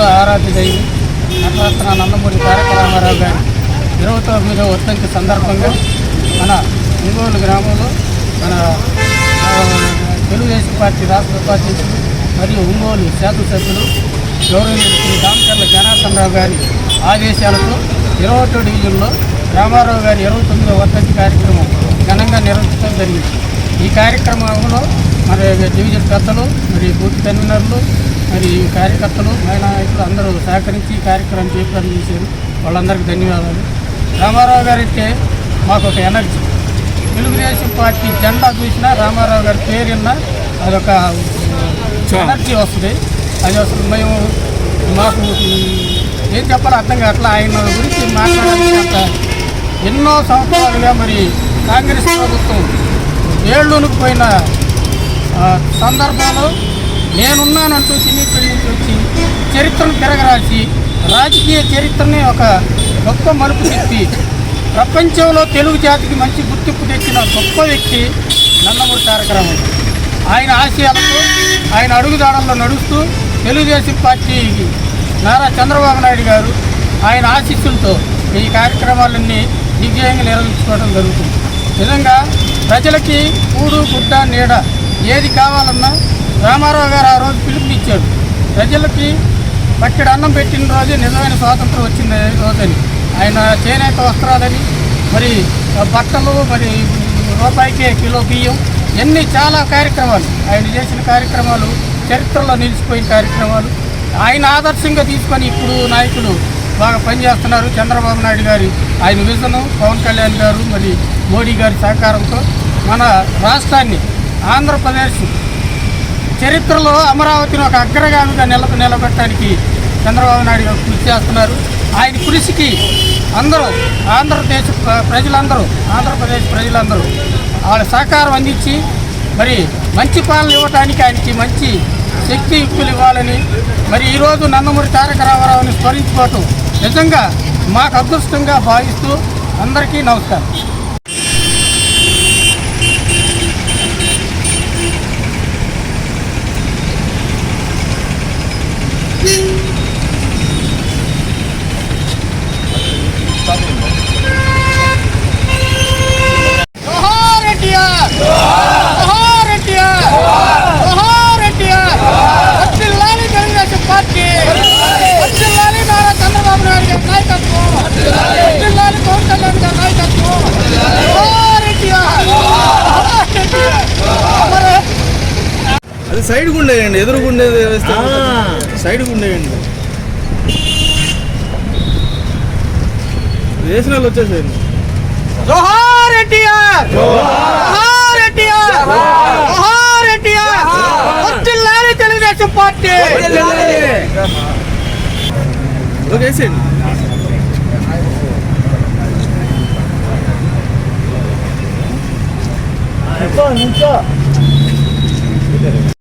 ఆరాధ్యులైన నటరత్న నందమూరి తారక రామారావు గారి ఇరవై తొమ్మిదవ వర్తంకి సందర్భంగా మన ఒంగోలు గ్రామంలో మన తెలుగుదేశం పార్టీ రాష్ట్ర ఉపాధ్యక్షులు మరియు ఒంగోలు శాసనసభ్యులు గౌరవనీయులు శ్రీ రామచంద్ర జనార్దన్ రావు గారి ఆదేశాలతో ఇరవై ఒకటో డివిజన్లో రామారావు గారి ఇరవై తొమ్మిదవ వర్తంకి కార్యక్రమం ఘనంగా నిర్వహించడం జరిగింది. ఈ కార్యక్రమంలో మరి డివిజన్ పెద్దలు మరియు బూత్ కన్వీనర్లు మరి కార్యకర్తలు మహిళా నాయకులు అందరూ సహకరించి ఈ కార్యక్రమం చేపట్టడం చేశారు. వాళ్ళందరికీ ధన్యవాదాలు. రామారావు గారు అంటే మాకు ఒక ఎనర్జీ. తెలుగుదేశం పార్టీ జెండా చూసినా రామారావు గారి పేరు విన్నా అదొక ఎనర్జీ వస్తుంది. అది అసలు మేము మాకు ఏం చెప్పాలో అర్థం కావట్లే. ఆయన గురించి మాట్లాడాలంటే అంత ఎన్నో సంవత్సరాలుగా మరి కాంగ్రెస్ ప్రభుత్వం ఏళ్ళునికిపోయిన ఆ, సందర్భంలో నేనున్నానంటూ సినీఫీల్డ్ నుంచి వచ్చి చరిత్రను తిరగరాసి రాజకీయ చరిత్రని ఒక గొప్ప మలుపు తిప్పి ప్రపంచంలో తెలుగు జాతికి మంచి గుర్తింపు తెచ్చిన గొప్ప వ్యక్తి నందమూరి తారక రామారావు. ఆయన ఆశయాలతో ఆయన అడుగుదాడల్లో నడుస్తూ తెలుగుదేశం పార్టీకి నారా చంద్రబాబు నాయుడు గారు ఆయన ఆశీస్సులతో ఈ కార్యక్రమాలన్నీ దిగ్విజయంగా నిర్వహించుకోవడం జరుగుతుంది. నిజంగా ప్రజలకి కూడు గుడ్డ నీడ ఏది కావాలన్నా రామారావు గారు ఆ రోజు పిలుపునిచ్చాడు. ప్రజలకి పక్కడి అన్నం పెట్టిన రోజే నిజమైన స్వాతంత్రం వచ్చింది రోజని. ఆయన చేనేత వస్త్రాలని మరి బట్టలు మరి రూపాయికే కిలో బియ్యం ఎన్ని చాలా కార్యక్రమాలు. ఆయన చేసిన కార్యక్రమాలు చరిత్రలో నిలిచిపోయిన కార్యక్రమాలు. ఆయన ఆదర్శంగా తీసుకొని ఇప్పుడు నాయకులు బాగా పనిచేస్తున్నారు. చంద్రబాబు నాయుడు గారి ఆయన విజను పవన్ కళ్యాణ్ గారు మరి మోడీ గారి సహకారంతో మన రాష్ట్రాన్ని ఆంధ్రప్రదేశ్ చరిత్రలో అమరావతిని ఒక అగ్రగామిగా నిల నిలబెట్టడానికి చంద్రబాబు నాయుడు గారు కృషి చేస్తున్నారు. ఆయన కృషికి అందరూ ఆంధ్రప్రదేశ్ ప్ర- ప్రజలందరూ ఆంధ్రప్రదేశ్ ప్రజలందరూ వాళ్ళ సహకారం అందించి మరి మంచి పాలన ఇవ్వడానికి ఆయనకి మంచి శక్తి యుక్తులు ఇవ్వాలని మరి ఈరోజు నందమూరి తారక రామారావుని స్మరించుకోవటం నిజంగా మాకు అదృష్టంగా భావిస్తూ అందరికీ నమస్కారం జోహార్ ఎన్టీఆర్ జోహార్ ఎన్టీఆర్ జోహార్ ఎన్టీఆర్ వర్ధిల్లాలి తెలుగుదేశం పార్టీ వర్ధిల్లాలి నారా చంద్రబాబు నాయుడు గారి నాయకత్వం వర్ధిల్లాలి పవన్ కళ్యాణ్ గారి నాయకత్వం జోహార్ ఎన్టీఆర్ జోహార్ ఎన్టీఆర్ మరి అది సైడ్ గుండేయండి ఎదురు గుండే వేస్తే సైడ్ గుండేయండి వేసిన వాళ్ళు వచ్చేసేయండి. జోహార్ ఎన్టీఆర్! జోహార్ ఎన్టీఆర్! జోహార్ ఎన్టీఆర్! వర్ధిల్లాలి తెలుగుదేశం పార్టీ! ఓకే వేసేయండి.